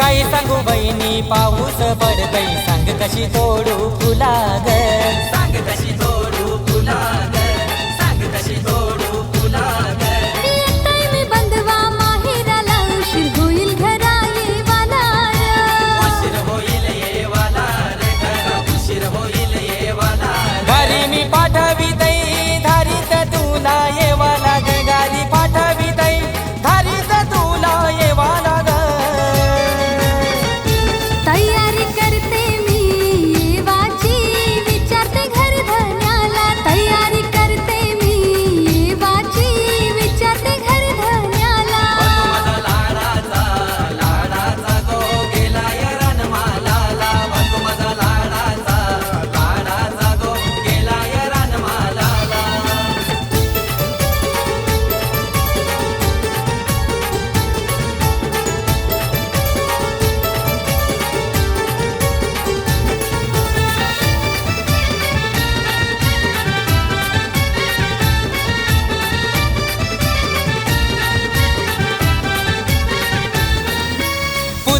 बहिणी पाऊस पडतय. सांग कशी तोडू फुला ग सांग कशी तोडू फुला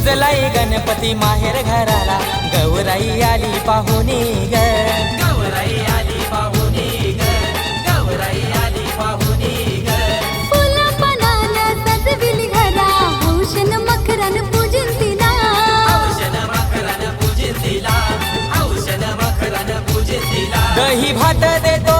पूजलाई गणपती माहेर घराला. गौराई आली पाहुणी ग गौराई आली पाहुणी ग गौराई आली पाहुणी ग फुलं पानानं सजविली घरा. हौशन मकरन पूजन तिला. औषध मकरन पूजित दिला औषध मकरन पूजित दिला दही भात देतो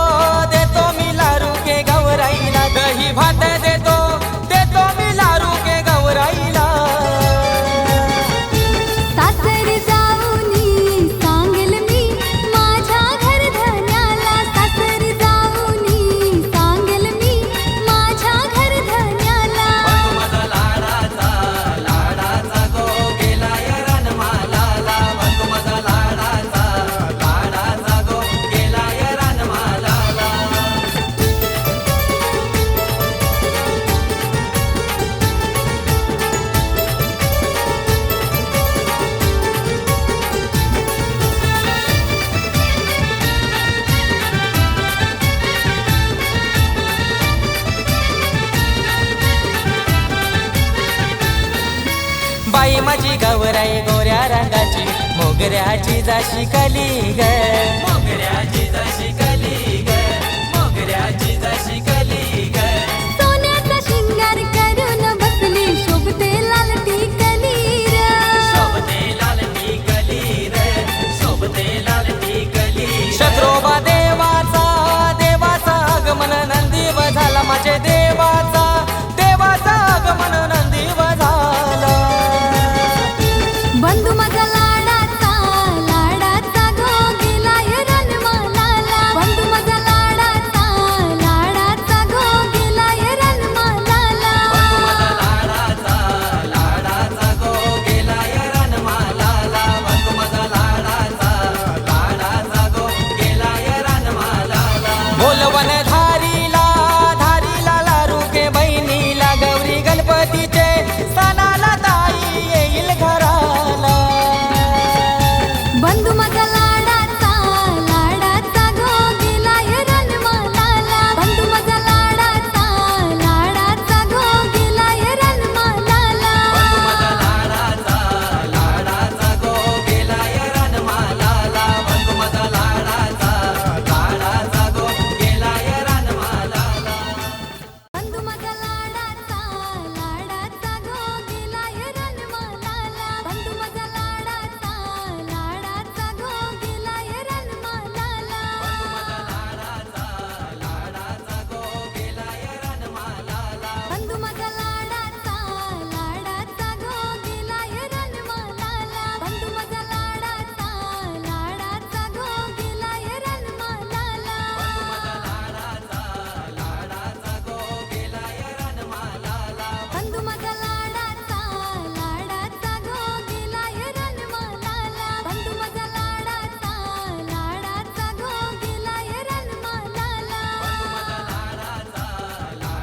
माझी गवराई गोऱ्या रंगाची मोगऱ्याची जाशी कली ग. मोगऱ्याची जशी कली ग. मोगऱ्याची जशी कली